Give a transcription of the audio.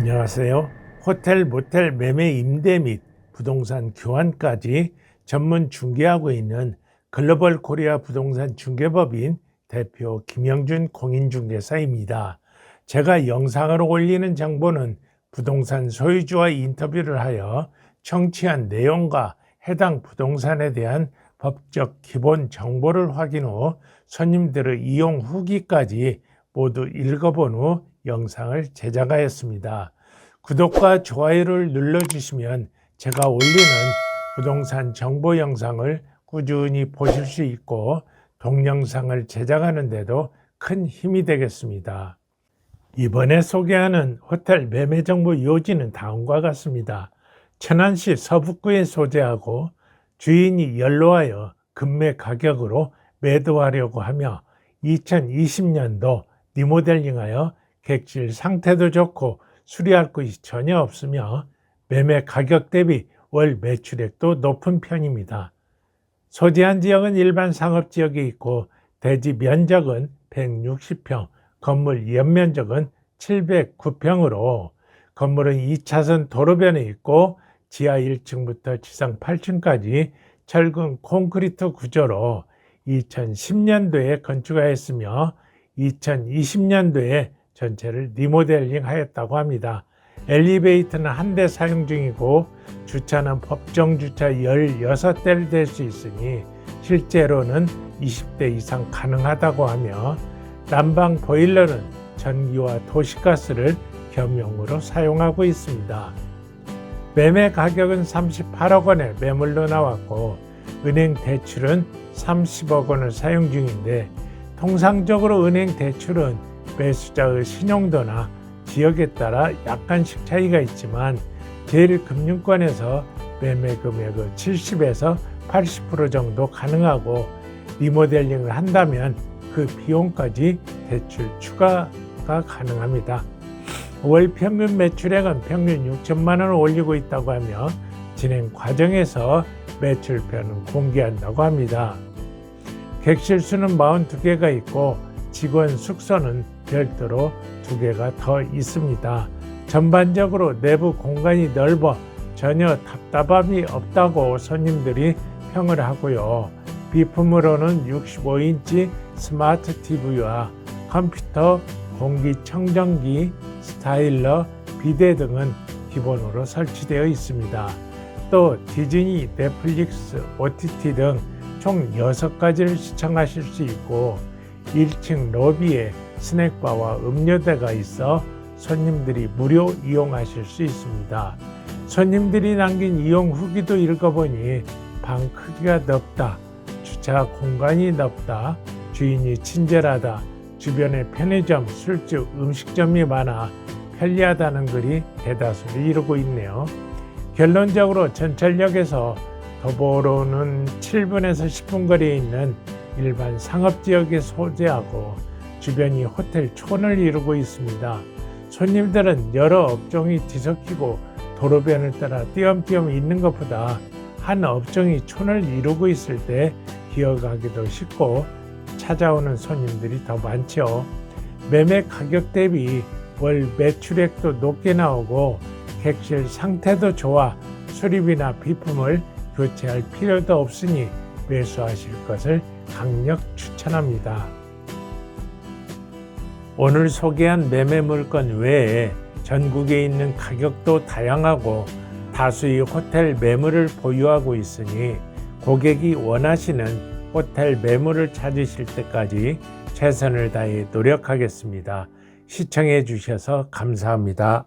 안녕하세요. 호텔, 모텔 매매 임대 및 부동산 교환까지 전문 중개하고 있는 글로벌 코리아 부동산 중개법인 대표 김영준 공인중개사입니다. 제가 영상을 올리는 정보는 부동산 소유주와 인터뷰를 하여 청취한 내용과 해당 부동산에 대한 법적 기본 정보를 확인 후 손님들의 이용 후기까지 모두 읽어본 후 영상을 제작하였습니다. 구독과 좋아요를 눌러주시면 제가 올리는 부동산 정보 영상을 꾸준히 보실 수 있고 동영상을 제작하는 데도 큰 힘이 되겠습니다. 이번에 소개하는 호텔 매매 정보 요지는 다음과 같습니다. 천안시 서북구에 소재하고 주인이 연로하여 급매 가격으로 매도하려고 하며 2020년도 리모델링하여 객실 상태도 좋고 수리할 것이 전혀 없으며 매매 가격 대비 월 매출액도 높은 편입니다. 소재한 지역은 일반 상업 지역에 있고 대지 면적은 160평, 건물 연면적은 709평으로 건물은 2차선 도로변에 있고 지하 1층부터 지상 8층까지 철근 콘크리트 구조로 2010년도에 건축하였으며 2020년도에 전체를 리모델링 하였다고 합니다. 엘리베이터는 한 대 사용 중이고 주차는 법정 주차 16대를 댈 수 있으니 실제로는 20대 이상 가능하다고 하며 난방 보일러는 전기와 도시가스를 겸용으로 사용하고 있습니다. 매매 가격은 38억 원에 매물로 나왔고 은행 대출은 30억 원을 사용 중인데 통상적으로 은행 대출은 매수자의 신용도나 지역에 따라 약간씩 차이가 있지만 제일 금융권에서 매매 금액의 70에서 80% 정도 가능하고 리모델링을 한다면 그 비용까지 대출 추가가 가능합니다. 월 평균 매출액은 평균 6천만 원을 올리고 있다고 하며 진행 과정에서 매출표는 공개한다고 합니다. 객실 수는 42개가 있고 직원 숙소는 별도로 2개가 더 있습니다. 전반적으로 내부 공간이 넓어 전혀 답답함이 없다고 손님들이 평을 하고요. 비품으로는 65인치 스마트 TV와 컴퓨터, 공기청정기, 스타일러, 비데 등은 기본으로 설치되어 있습니다. 또 디즈니, 넷플릭스, OTT 등 총 6가지를 시청하실 수 있고 1층 로비에 스낵바와 음료대가 있어 손님들이 무료 이용하실 수 있습니다. 손님들이 남긴 이용 후기도 읽어보니 방 크기가 넓다, 주차 공간이 넓다, 주인이 친절하다, 주변에 편의점, 술집, 음식점이 많아 편리하다는 글이 대다수를 이루고 있네요. 결론적으로 전철역에서 도보로는 7분에서 10분 거리에 있는 일반 상업지역에 소재하고 주변이 호텔 촌을 이루고 있습니다. 손님들은 여러 업종이 뒤섞이고 도로변을 따라 띄엄띄엄 있는 것보다 한 업종이 촌을 이루고 있을 때 기억하기도 쉽고 찾아오는 손님들이 더 많죠. 매매 가격 대비 월 매출액도 높게 나오고 객실 상태도 좋아 수리비나 비품을 교체할 필요도 없으니 매수하실 것을 강력 추천합니다. 오늘 소개한 매매 물건 외에 전국에 있는 가격도 다양하고 다수의 호텔 매물을 보유하고 있으니 고객이 원하시는 호텔 매물을 찾으실 때까지 최선을 다해 노력하겠습니다. 시청해 주셔서 감사합니다.